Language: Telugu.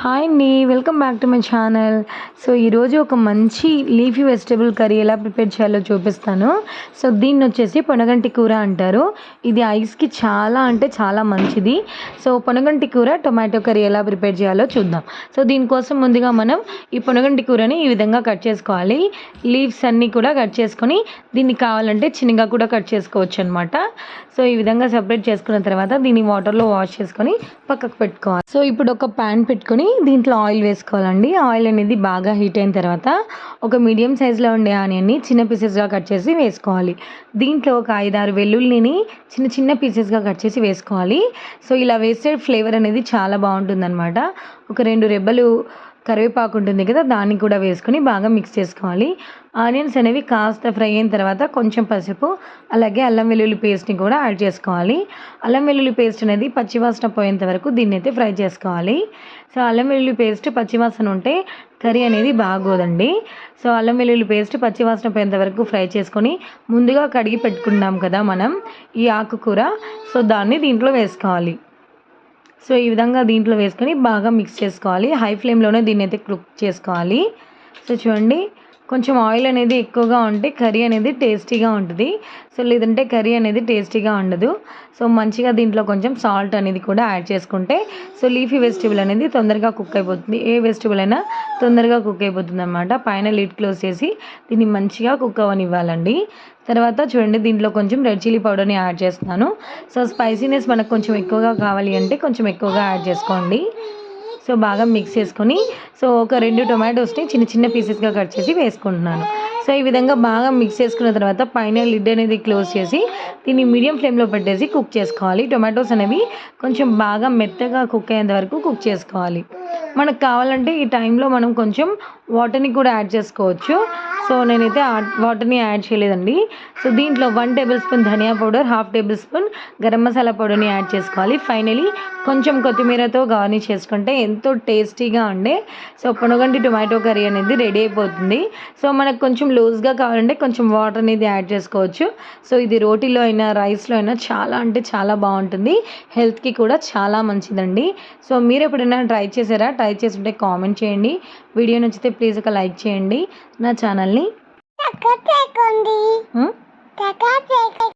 హాయ్ అండి welcome back to my channel so ఈరోజు ఒక మంచి లీఫీ వెజిటేబుల్ కర్రీ ఎలా ప్రిపేర్ చేయాలో చూపిస్తాను. సో దీన్ని వచ్చేసి పొనగంటి కూర అంటారు. ఇది ఐస్కి చాలా అంటే చాలా మంచిది. సో పొనగంటి కూర టొమాటో కర్రీ ఎలా ప్రిపేర్ చేయాలో చూద్దాం. సో దీనికోసం ముందుగా మనం ఈ పొనగంటి కూరని ఈ విధంగా కట్ చేసుకోవాలి. లీవ్స్ అన్నీ కూడా కట్ చేసుకొని దీన్ని కావాలంటే చిన్నగా కూడా కట్ చేసుకోవచ్చు అనమాట సో ఈ విధంగా సెపరేట్ చేసుకున్న తర్వాత దీన్ని వాటర్లో వాష్ చేసుకొని పక్కకు పెట్టుకోవాలి. సో ఇప్పుడు ఒక ప్యాన్ పెట్టుకొని దీంట్లో ఆయిల్ వేసుకోవాలండి. ఆయిల్ అనేది బాగా హీట్ అయిన తర్వాత ఒక మీడియం సైజులో ఉండే ఆనియన్ని చిన్న పీసెస్గా కట్ చేసి వేసుకోవాలి. దీంట్లో ఒక ఐదారు వెల్లుల్లిని చిన్న చిన్న పీసెస్గా కట్ చేసి వేసుకోవాలి. సో ఇలా వేస్తే ఫ్లేవర్ అనేది చాలా బాగుంటుందన్నమాట. ఒక రెండు రెబ్బలు కరివేపాకు ఉంటుంది కదా దాన్ని కూడా వేసుకొని బాగా మిక్స్ చేసుకోవాలి. ఆనియన్స్ అనేవి కాస్త ఫ్రై అయిన తర్వాత కొంచెం పసుపు అలాగే అల్లం వెల్లుల్లి పేస్ట్ని కూడా యాడ్ చేసుకోవాలి. అల్లం వెల్లుల్లి పేస్ట్ అనేది పచ్చివాసన పోయేంత వరకు దీన్ని అయితే ఫ్రై చేసుకోవాలి. సో అల్లం వెల్లుల్లి పేస్ట్ పచ్చివాసన ఉంటే కర్రీ అనేది బాగోదండి. సో అల్లం వెల్లుల్లి పేస్ట్ పచ్చివాసన పోయేంత వరకు ఫ్రై చేసుకొని ముందుగా కడిగి పెట్టుకున్నాం కదా మనం ఈ ఆకుకూర. సో దాన్ని దీంట్లో వేసుకోవాలి. సో ఈ విధంగా దీంట్లో వేసుకొని బాగా మిక్స్ చేసుకోవాలి. హై ఫ్లేమ్లోనే దీన్ని అయితే కుక్ చేసుకోవాలి. సో చూడండి. కొంచెం ఆయిల్ అనేది ఎక్కువగా ఉంటే కర్రీ అనేది టేస్టీగా ఉంటుంది. సో లేదంటే కర్రీ అనేది టేస్టీగా ఉండదు. సో మంచిగా దీంట్లో కొంచెం సాల్ట్ అనేది కూడా యాడ్ చేసుకుంటే సో లీఫీ వెజిటేబుల్ అనేది తొందరగా కుక్ అయిపోతుంది. ఏ వెజిటేబుల్ అయినా తొందరగా కుక్ అయిపోతుంది అనమాట పైన లిడ్ క్లోజ్ చేసి దీన్ని మంచిగా కుక్ అవ్వనివ్వాలండి. తర్వాత చూడండి దీంట్లో కొంచెం రెడ్ చిల్లీ పౌడర్ని యాడ్ చేస్తున్నాను. సో స్పైసీనెస్ మనకు కొంచెం ఎక్కువగా కావాలి అంటే కొంచెం ఎక్కువగా యాడ్ చేసుకోండి. సో బాగా మిక్స్ చేసుకొని సో ఒక రెండు టొమాటోస్ని చిన్న చిన్న పీసెస్గా కట్ చేసి వేసుకుంటున్నాను. సో ఈ విధంగా బాగా మిక్స్ చేసుకున్న తర్వాత పైన లిడ్ అనేది క్లోజ్ చేసి దీన్ని మీడియం ఫ్లేమ్లో పెట్టేసి కుక్ చేసుకోవాలి. టొమాటోస్ అనేవి కొంచెం బాగా మెత్తగా కుక్ అయ్యేంత వరకు కుక్ చేసుకోవాలి. మనకు కావాలంటే ఈ టైంలో మనం కొంచెం వాటర్ని కూడా యాడ్ చేసుకోవచ్చు. సో నేనైతే వాటర్ని యాడ్ చేయలేదండి. సో దీంట్లో one tablespoon dhania powder half tablespoon garam masala పౌడర్ని యాడ్ చేసుకోవాలి. ఫైనలీ కొంచెం కొత్తిమీరతో గార్నిష్ చేసుకుంటే ఎంతో టేస్టీగా ఉండే సో పొనగంటి టొమాటో కర్రీ అనేది రెడీ అయిపోతుంది. సో మనకు కొంచెం లూజ్గా కావాలంటే కొంచెం వాటర్ అనేది యాడ్ చేసుకోవచ్చు. సో ఇది రోటీలో అయినా రైస్లో అయినా చాలా అంటే చాలా బాగుంటుంది. హెల్త్కి కూడా చాలా మంచిదండి. సో మీరు ఎప్పుడైనా ట్రై చేసారా ట్రై చేస్తుంటే కామెంట్ చేయండి. వీడియో నచ్చితే ప్లీజ్ ఒక లైక్ చేయండి. నా ఛానల్ని చక్కగా